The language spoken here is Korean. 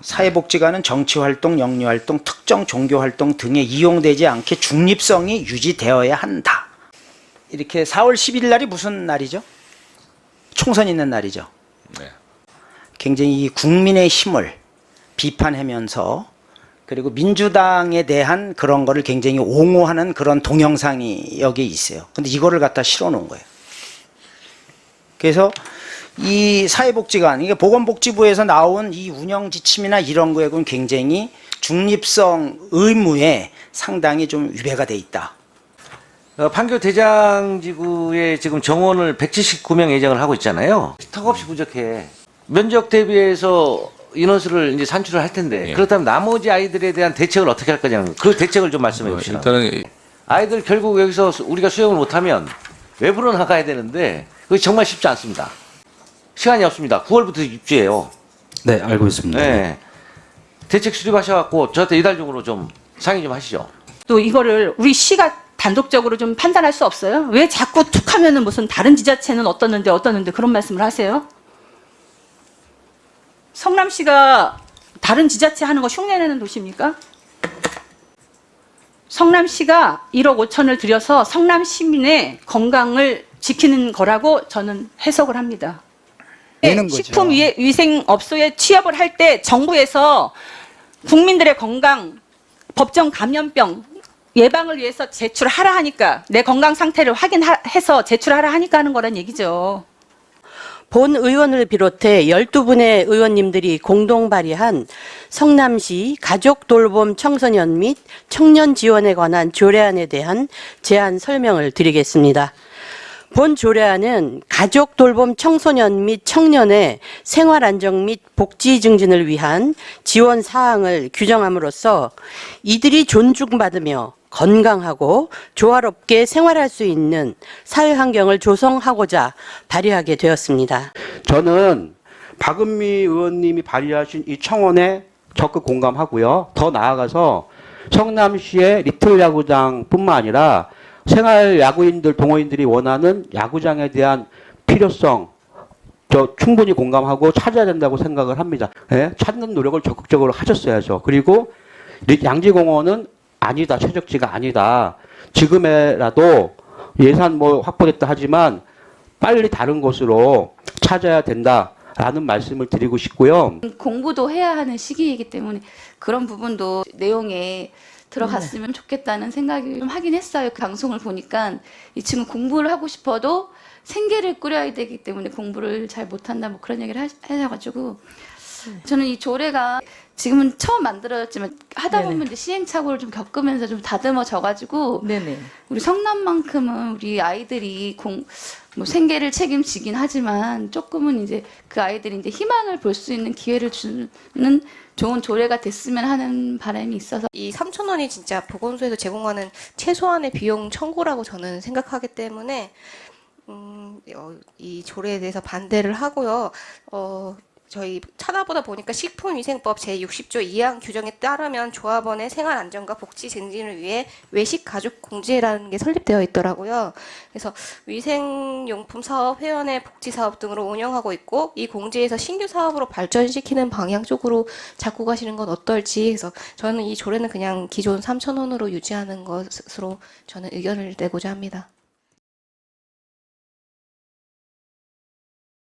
사회복지관은 정치활동, 영리활동, 특정 종교활동 등에 이용되지 않게 중립성이 유지되어야 한다. 이렇게 4월 10일 날이 무슨 날이죠? 총선 있는 날이죠. 네. 굉장히 이 국민의 힘을 비판하면서 그리고 민주당에 대한 그런 거를 굉장히 옹호하는 그런 동영상이 여기 있어요. 근데 이거를 갖다 실어 놓은 거예요. 그래서 이 사회복지관, 이게 보건복지부에서 나온 이 운영 지침이나 이런 거에는 굉장히 중립성 의무에 상당히 좀 위배가 돼 있다. 어, 판교 대장지구에 지금 정원을 179명 예정을 하고 있잖아요. 턱없이 부족해. 면적 대비해서 인원수를 이제 산출을 할 텐데 예. 그렇다면 나머지 아이들에 대한 대책을 어떻게 할 거냐는 그 대책을 좀 말씀해 어, 주시라. 일단은 아이들 결국 여기서 수- 우리가 수용을 못하면 외부로 나가야 되는데 그게 정말 쉽지 않습니다. 시간이 없습니다. 9월부터 입주해요. 네, 알고 있습니다. 네. 대책 수립하셔갖고 저한테 이달 중으로 좀 상의 좀 하시죠. 또 이거를 우리 시가 단독적으로 좀 판단할 수 없어요? 왜 자꾸 툭 하면은 무슨 다른 지자체는 어떻는데 어떻는데 그런 말씀을 하세요? 성남시가 다른 지자체 하는 거 흉내내는 도시입니까? 성남시가 1억 5천을 들여서 성남 시민의 건강을 지키는 거라고 저는 해석을 합니다. 내는 거죠. 식품위생 업소에 취업을 할 때 정부에서 국민들의 건강, 법정 감염병 예방을 위해서 제출하라 하니까 내 건강 상태를 확인해서 제출하라 하니까 하는 거란 얘기죠. 본 의원을 비롯해 12분의 의원님들이 공동 발의한 성남시 가족 돌봄 청소년 및 청년 지원에 관한 조례안에 대한 제안 설명을 드리겠습니다. 본 조례안은 가족 돌봄 청소년 및 청년의 생활 안정 및 복지 증진을 위한 지원 사항을 규정함으로써 이들이 존중받으며 건강하고 조화롭게 생활할 수 있는 사회 환경을 조성하고자 발의하게 되었습니다. 저는 박은미 의원님이 발의하신 이 청원에 적극 공감하고요. 더 나아가서 성남시의 리틀 야구장뿐만 아니라 생활 야구인들 동호인들이 원하는 야구장에 대한 필요성 저 충분히 공감하고 찾아야 된다고 생각을 합니다. 예? 찾는 노력을 적극적으로 하셨어야죠. 그리고 리- 양지공원은 아니다, 최적지가 아니다. 지금에라도 예산 뭐 확보됐다 하지만 빨리 다른 곳으로 찾아야 된다 라는 말씀을 드리고 싶고요. 공부도 해야 하는 시기이기 때문에 그런 부분도 내용에 들어갔으면 좋겠다는 생각이 좀 하긴 했어요. 그 방송을 보니까 이 친구 공부를 하고 싶어도 생계를 꾸려야 되기 때문에 공부를 잘 못한다 뭐 그런 얘기를 하- 하셔가지고 저는 이 조례가 지금은 처음 만들어졌지만 하다 보면 이제 시행착오를 좀 겪으면서 좀 다듬어져가지고 네네. 우리 성남만큼은 우리 아이들이 공, 뭐 생계를 책임지긴 하지만 조금은 이제 그 아이들이 이제 희망을 볼 수 있는 기회를 주는 좋은 조례가 됐으면 하는 바람이 있어서 이 3천 원이 진짜 보건소에서 제공하는 최소한의 비용 청구라고 저는 생각하기 때문에 음, 어, 이 조례에 대해서 반대를 하고요. 어, 저희 찾아보다 보니까 식품위생법 제60조 2항 규정에 따르면 조합원의 생활 안전과 복지 증진을 위해 외식 가족 공제라는 게 설립되어 있더라고요. 그래서 위생용품 사업, 회원의 복지 사업 등으로 운영하고 있고 이 공제에서 신규 사업으로 발전시키는 방향 쪽으로 잡고 가시는 건 어떨지 그래서 저는 이 조례는 그냥 기존 3천 원으로 유지하는 것으로 저는 의견을 내고자 합니다.